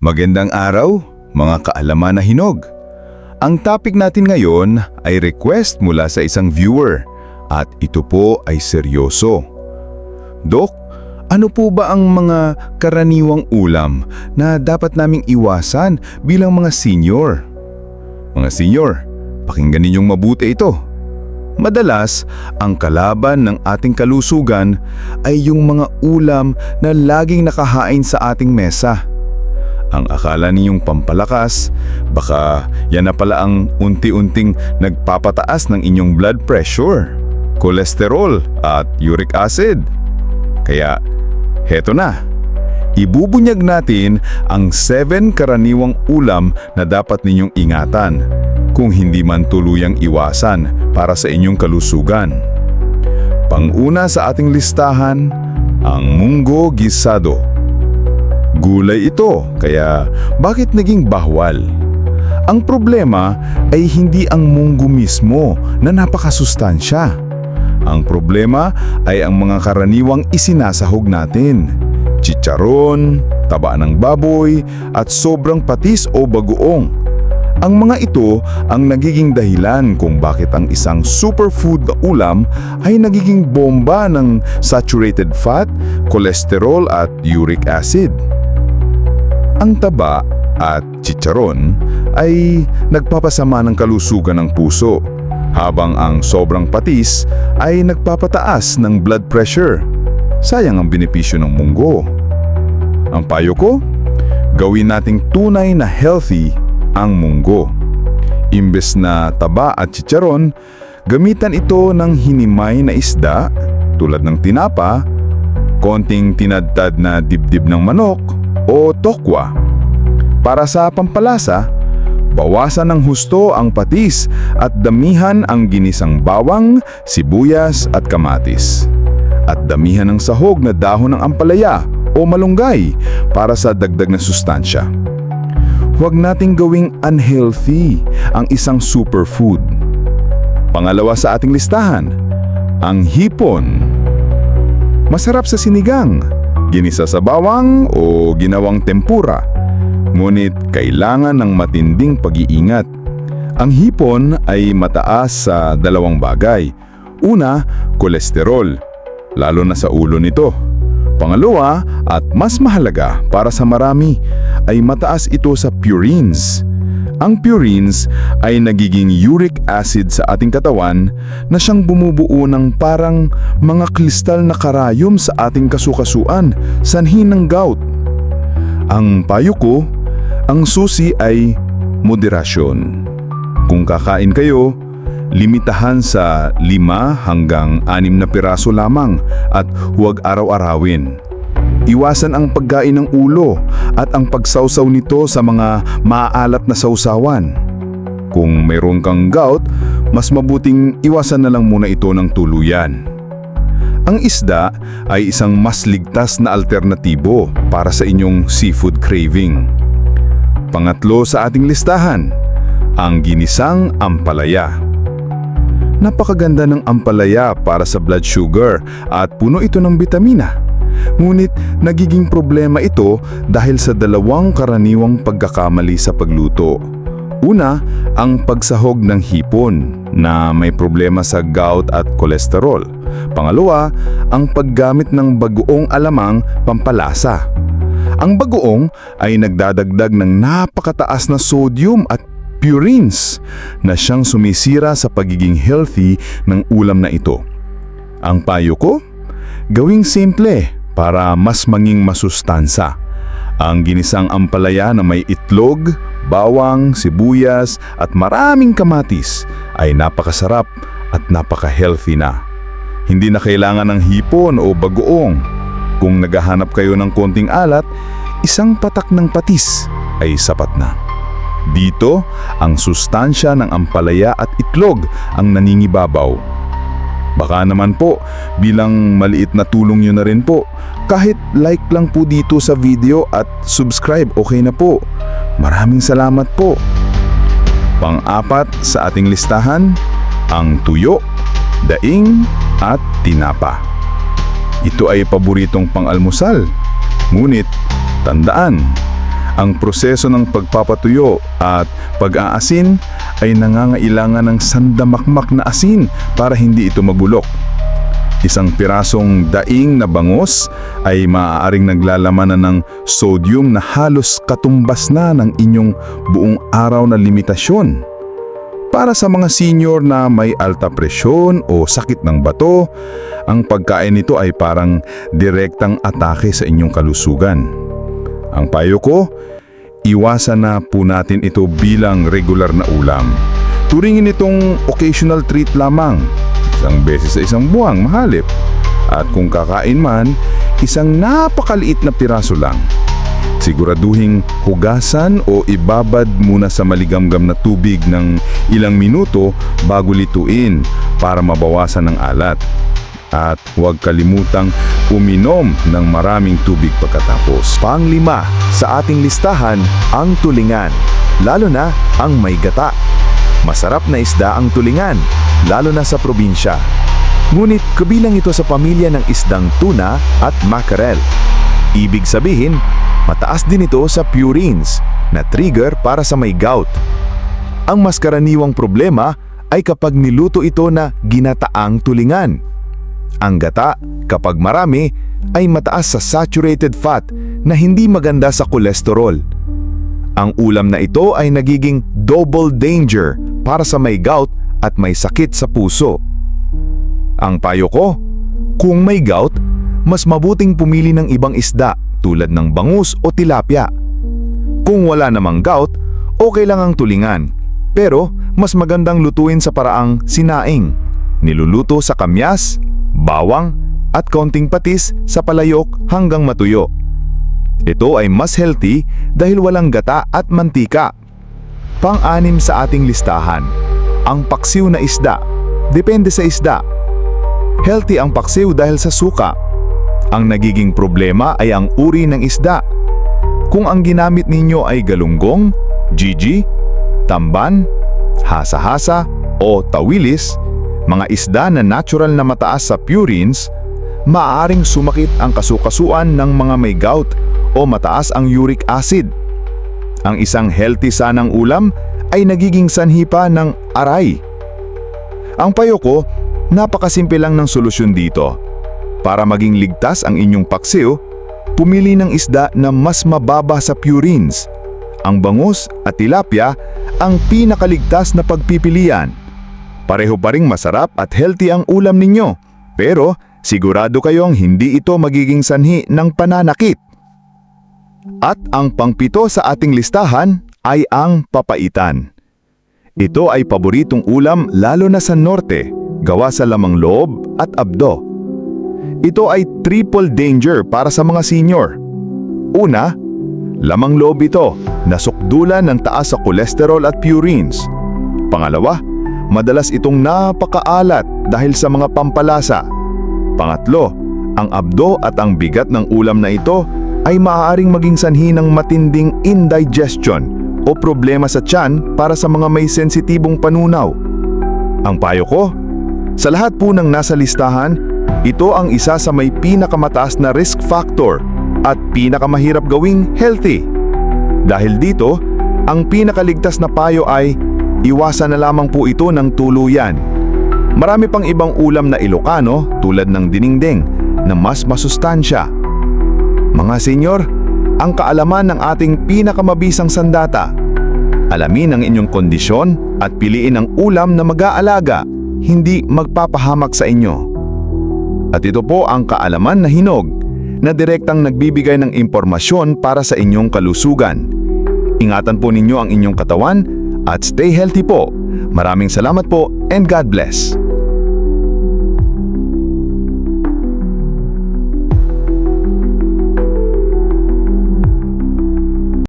Magandang araw, mga kaalaman na hinog. Ang topic natin ngayon ay request mula sa isang viewer at ito po ay seryoso. Dok, ano po ba ang mga karaniwang ulam na dapat naming iwasan bilang mga senior? Mga senior, pakinggan ninyong mabuti ito. Madalas, ang kalaban ng ating kalusugan ay yung mga ulam na laging nakahain sa ating mesa. Ang akala ninyong pampalakas, baka yan na pala ang unti-unting nagpapataas ng inyong blood pressure, kolesterol at uric acid. Kaya, heto na. Ibubunyag natin ang 7 karaniwang ulam na dapat ninyong ingatan kung hindi man tuluyang iwasan para sa inyong kalusugan. Panguna sa ating listahan, ang munggo gisado. Gulay ito, kaya bakit naging bahwal? Ang problema ay hindi ang munggo mismo na napakasustansya. Ang problema ay ang mga karaniwang isinasahog natin. Chicharon, taba ng baboy, at sobrang patis o bagoong. Ang mga ito ang nagiging dahilan kung bakit ang isang superfood na ulam ay nagiging bomba ng saturated fat, cholesterol at uric acid. Ang taba at chicharon ay nagpapasama ng kalusugan ng puso, habang ang sobrang patis ay nagpapataas ng blood pressure. Sayang ang benepisyo ng munggo. Ang payo ko, gawin nating tunay na healthy ang munggo. Imbes na taba at chicharon, gamitan ito ng hinimay na isda tulad ng tinapa, konting tinadtad na dibdib ng manok o tokwa. Para sa pampalasa, bawasan ng husto ang patis at damihan ang ginisang bawang, sibuyas at kamatis. At damihan ng sahog na dahon ng ampalaya o malunggay para sa dagdag na sustansya. Huwag nating gawing unhealthy ang isang superfood. Pangalawa sa ating listahan, ang hipon. Masarap sa sinigang, ginisa sa bawang o ginawang tempura. Ngunit kailangan ng matinding pag-iingat. Ang hipon ay mataas sa dalawang bagay. Una, kolesterol, lalo na sa ulo nito. Pangalawa, at mas mahalaga para sa marami, ay mataas ito sa purines. Ang purines ay nagiging uric acid sa ating katawan na siyang bumubuo ng parang mga kristal na karayom sa ating kasukasuan, sanhi ng gout. Ang payo ko, ang susi ay moderasyon. Kung kakain kayo, limitahan sa 5 hanggang 6 na piraso lamang at huwag araw-arawin. Iwasan ang pagkain ng ulo at ang pagsawsaw nito sa mga maaalat na sausawan. Kung mayroon kang gout, mas mabuting iwasan na lang muna ito ng tuluyan. Ang isda ay isang mas ligtas na alternatibo para sa inyong seafood craving. Pangatlo sa ating listahan, ang ginisang ampalaya. Napakaganda ng ampalaya para sa blood sugar at puno ito ng bitamina. Ngunit nagiging problema ito dahil sa dalawang karaniwang pagkakamali sa pagluto. Una, ang pagsahog ng hipon na may problema sa gout at kolesterol. Pangalawa, ang paggamit ng bagoong alamang pampalasa. Ang bagoong ay nagdadagdag ng napakataas na sodium at purines na siyang sumisira sa pagiging healthy ng ulam na ito. Ang payo ko? Gawing simple para mas manging masustansa. Ang ginisang ampalaya na may itlog, bawang, sibuyas at maraming kamatis ay napakasarap at napaka-healthy na. Hindi na kailangan ng hipon o bagoong. Kung naghahanap kayo ng konting alat, isang patak ng patis ay sapat na. Dito, ang sustansya ng ampalaya at itlog ang naningibabaw. Baka naman po, bilang maliit na tulong nyo na rin po, kahit like lang po dito sa video at subscribe, okay na po. Maraming salamat po. Pang-apat sa ating listahan, ang tuyo, daing at tinapa. Ito ay paboritong pang-almusal. Ngunit, tandaan, Ang proseso ng pagpapatuyo at pag-aasin ay nangangailangan ng sandamakmak na asin para hindi ito mabulok. Isang pirasong daing na bangos ay maaaring naglalaman na ng sodium na halos katumbas na ng inyong buong araw na limitasyon. Para sa mga senior na may alta presyon o sakit ng bato, ang pagkain nito ay parang direktang atake sa inyong kalusugan. Ang payo ko, iwasan na po natin ito bilang regular na ulam. Turingin itong occasional treat lamang, isang beses sa isang buwang mahalip. At kung kakain man, isang napakaliit na piraso lang. Siguraduhing hugasan o ibabad muna sa maligamgam na tubig ng ilang minuto bago lituin para mabawasan ng alat. At huwag kalimutang uminom ng maraming tubig pagkatapos. Panglima sa ating listahan ang tulingan, lalo na ang may gata. Masarap na isda ang tulingan, lalo na sa probinsya. Ngunit kabilang ito sa pamilya ng isdang tuna at mackerel. Ibig sabihin, mataas din ito sa purines na trigger para sa may gout. Ang mas karaniwang problema ay kapag niluto ito na ginataang tulingan. Ang gata, kapag marami, ay mataas sa saturated fat na hindi maganda sa kolesterol. Ang ulam na ito ay nagiging double danger para sa may gout at may sakit sa puso. Ang payo ko, kung may gout, mas mabuting pumili ng ibang isda tulad ng bangus o tilapia. Kung wala namang gout, okay lang ang tulingan. Pero mas magandang lutuin sa paraang sinaing. Niluluto sa kamyas, bawang, at konting patis sa palayok hanggang matuyo. Ito ay mas healthy dahil walang gata at mantika. Pang-anim sa ating listahan, ang paksiw na isda. Depende sa isda. Healthy ang paksiw dahil sa suka. Ang nagiging problema ay ang uri ng isda. Kung ang ginamit ninyo ay galunggong, gigi, tamban, hasa-hasa o tawilis, mga isda na natural na mataas sa purines, maaaring sumakit ang kasukasuan ng mga may gout o mataas ang uric acid. Ang isang healthy sanang ulam ay nagiging sanhi pa ng aray. Ang payo ko, napakasimple lang ng solusyon dito. Para maging ligtas ang inyong paksiw, pumili ng isda na mas mababa sa purines. Ang bangus at tilapia ang pinakaligtas na pagpipilian. Pareho pa ring masarap at healthy ang ulam ninyo, pero sigurado kayong hindi ito magiging sanhi ng pananakit. At ang pangpito sa ating listahan ay ang papaitan. Ito ay paboritong ulam lalo na sa norte, gawa sa lamang loob at abdo. Ito ay triple danger para sa mga senior. Una, lamang loob ito na sukdulan ng taas sa kolesterol at purines. Pangalawa, madalas itong napakaalat dahil sa mga pampalasa. Pangatlo, ang abdo at ang bigat ng ulam na ito ay maaaring maging sanhi ng matinding indigestion o problema sa tiyan para sa mga may sensitibong panunaw. Ang payo ko, sa lahat po ng nasa listahan, ito ang isa sa may pinakamataas na risk factor at pinakamahirap gawing healthy. Dahil dito, ang pinakaligtas na payo ay iwasan na lamang po ito ng tuluyan. Marami pang ibang ulam na Ilocano tulad ng diningding na mas masustansya. Mga senyor, ang kaalaman ng ating pinakamabisang sandata. Alamin ang inyong kondisyon at piliin ang ulam na mag-aalaga, hindi magpapahamak sa inyo. At ito po ang kaalaman na hinog na direktang nagbibigay ng impormasyon para sa inyong kalusugan. Ingatan po ninyo ang inyong katawan at stay healthy po. Maraming salamat po and God bless.